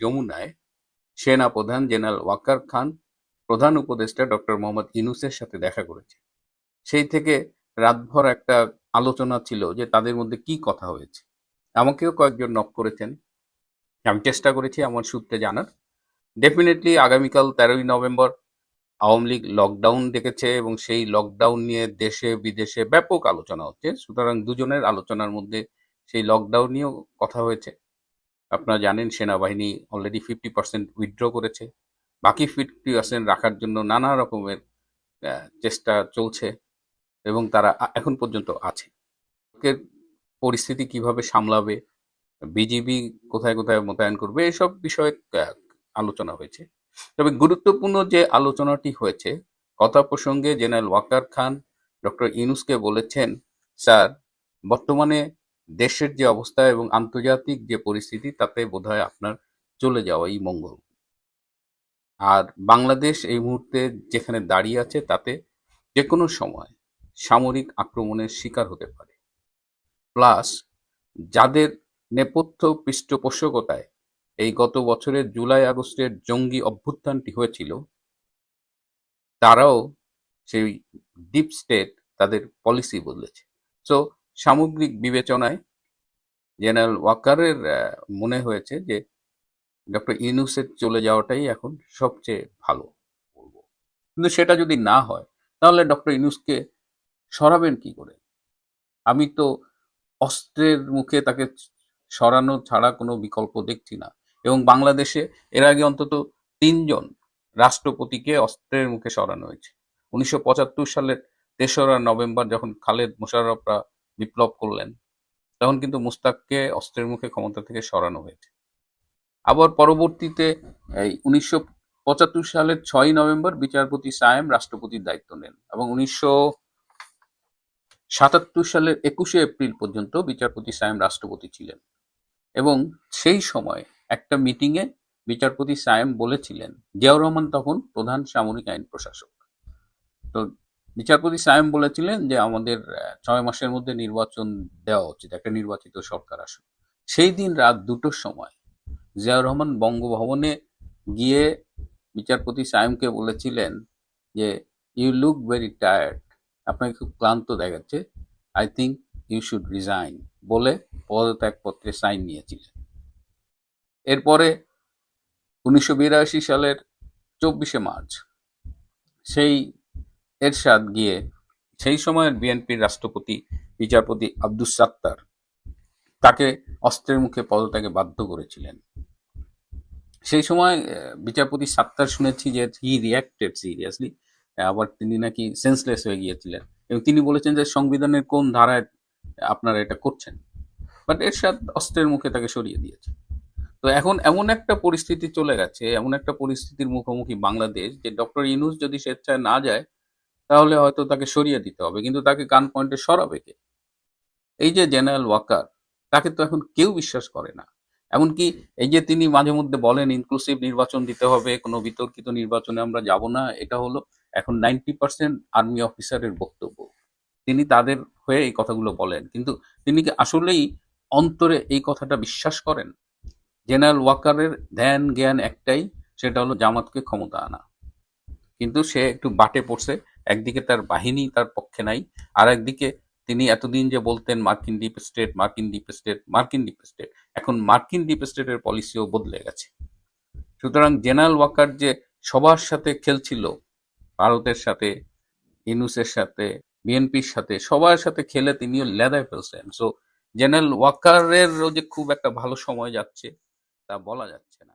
যমুনায় সেনা প্রধান জেনারেল ওয়াকার খান, প্রধান উপদেষ্টা ডক্টর মোহাম্মদ ইউনুসের সাথে দেখা করেছে। সেই থেকে রাতভর একটা আলোচনা ছিল যে তাদের মধ্যে কি কথা হয়েছে। আমাকেও কয়েকজন নক করেছেন। আমি চেষ্টা করেছি আমার সূত্রে জানার। ডেফিনেটলি আগামীকাল তেরোই নভেম্বর আওয়ামী লীগ লকডাউন ডেকেছে এবং সেই লকডাউন নিয়ে দেশে, বিদেশে ব্যাপক আলোচনা হচ্ছে। সুতরাং দুজনের আলোচনার মধ্যে সেই লকডাউন নিয়েও কথা হয়েছে। আপনারা জানেন, সেনাবাহিনী অলরেডি ফিফটি পার্সেন্ট উইথড্র করেছে। বাকি ফিফটি পার্সেন্ট রাখার জন্য নানা রকমের চেষ্টা চলছে এবং তারা এখন পর্যন্ত আছে। পরিস্থিতি কীভাবে সামলাবে, বিজিবি কোথায় কোথায় মোতায়েন করবে, এসব বিষয়ে আলোচনা হয়েছে। তবে গুরুত্বপূর্ণ যে আলোচনাটি হয়েছে, কথা প্রসঙ্গে জেনারেল ওয়াকার খান, ডক্টর ইউনুসকে বলেছেন, স্যার, বর্তমানে দেশের যে অবস্থা এবং আন্তর্জাতিক যে পরিস্থিতি, তাতে বোধহয় আপনার চলে যাওয়াই মঙ্গল। আর বাংলাদেশ এই মুহূর্তে যেখানে দাঁড়িয়ে আছে, তাতে যে কোনো সময় সামরিক আক্রমণের শিকার হতে পারে। প্লাস যাদের নেপথ্য পৃষ্ঠপোষকতায় এই গত বছরের জুলাই আগস্টের জঙ্গি অভ্যুত্থানটি হয়েছিল, তারাও সেই ডিপ স্টেট তাদের পলিসি বদলেছে। সো সামগ্রিক বিবেচনায় জেনারেল ওয়াকারের মনে হয়েছে যে ডক্টর ইউনুসের চলে যাওয়াটাই এখন সবচেয়ে ভালো বলব। কিন্তু সেটা যদি না হয়, তাহলে ডক্টর ইউনুসকে সরাবেন কি করে? আমি তো অস্ত্রের মুখে তাকে সরানো ছাড়া কোনো বিকল্প দেখছি না। এবং বাংলাদেশে এর আগে অন্তত তিনজন রাষ্ট্রপতিকে অস্ত্রের মুখে সরানো হয়েছে। উনিশশো পঁচাত্তর সালের তেসরা নভেম্বর, যখন খালেদ মোশাররফরা বিপ্লব করলেন, তখন কিন্তু মুস্তাককে অস্ত্রের মুখে ক্ষমতা থেকে সরানো হয়েছে। আবার পরবর্তীতে এই উনিশশো পঁচাত্তর সালের ছয় নভেম্বর বিচারপতি সায়েম রাষ্ট্রপতির দায়িত্ব নেন এবং উনিশশো সাতাত্তর সালের একুশে এপ্রিল পর্যন্ত বিচারপতি সায়েম রাষ্ট্রপতি ছিলেন। এবং সেই সময় একটা মিটিংয়ে বিচারপতি সায়েম বলেছিলেন, জিয়াউর রহমান তখন প্রধান সামরিক আইন প্রশাসক। তো বিচারপতি সায়েম বলেছিলেন যে আমাদের ছয় মাসের মধ্যে নির্বাচন দেওয়া উচিত, একটা নির্বাচিত সরকার আসুক। সেই দিন রাত দুটোর সময় জিয়াউর রহমান বঙ্গভবনে গিয়ে বিচারপতি সায়েমকে বলেছিলেন যে ইউ লুক ভেরি টায়ার্ড আপনাকে খুব ক্লান্ত দেখাচ্ছে। I think you should resign বলে পদত্যাগপত্রে সাইন নিয়েছিলেন। এরপরে উনিশশো বিরাশি সালের চব্বিশে মার্চ, সেই এরশাদ গিয়ে সেই সময়ের বিএনপির রাষ্ট্রপতি, বিচারপতি আব্দুস সাত্তার তাকে অস্ত্রের মুখে পদত্যাগে বাধ্য করেছিলেন। সেই সময় বিচারপতি সাত্তার শুনেছি যে হি রিয়াক্টেড সিরিয়াসলি আবার তিনি নাকি সেন্সলেস হয়ে গিয়েছিলেন এবং তিনি বলেছেন যে সংবিধানের কোন ধারায় আপনারা এটা করছেন। বাট এরশাদ অস্ত্রের মুখে তাকে সরিয়ে দিয়েছে। তো এখন এমন একটা পরিস্থিতি চলে গেছে, এমন একটা পরিস্থিতির মুখোমুখি বাংলাদেশ যে ডক্টর ইনুস যদি স্বেচ্ছায় না যায় তাহলে হয়তো তাকে সরিয়ে দিতে হবে, কিন্তু তাকে গান পয়েন্টে সরাবে কে? এই যে জেনারেল ওয়াকার, তাকে তো এখন কেউ বিশ্বাস করে না। এমনকি এই যে তিনি মাঝে মধ্যে বলেন ইনক্লুসিভ নির্বাচন দিতে হবে, কোনো বিতর্কিত নির্বাচনে আমরা যাব না। এটা হলো এখন নাইনটি পার্সেন্ট আর্মি অফিসারের বক্তব্য। তিনি তাদের হয়ে এই কথাগুলো বলেন, কিন্তু তিনি কি আসলেই অন্তরে এই কথাটা বিশ্বাস করেন? জেনারেল ওয়াকারের ধ্যান জ্ঞান একটাই, সেটা হলো জামাতকে ক্ষমতা আনা। কিন্তু সে একটু বাটে পড়ছে একদিকে তার বাহিনী তার পক্ষে নাই আর একদিকে তিনি এতদিন যে বলতেন মার্কিন ডিপ স্টেট, মার্কিন ডিপ স্টেট, মার্কিন ডিপ স্টেট, এখন মার্কিন ডিপ স্টেটের পলিসিও বদলে গেছে। সুতরাং জেনারেল ওয়াকার যে সবার সাথে খেলছিল, ভারতের সাথে, ইনুসের সাথে, বিএনপির সাথে, সবার সাথে খেলে তিনিও লেদায় ফেলছেন। সো জেনারেল ওয়াকারেরও যে খুব একটা ভালো সময় যাচ্ছে, তা বলা যাচ্ছে না।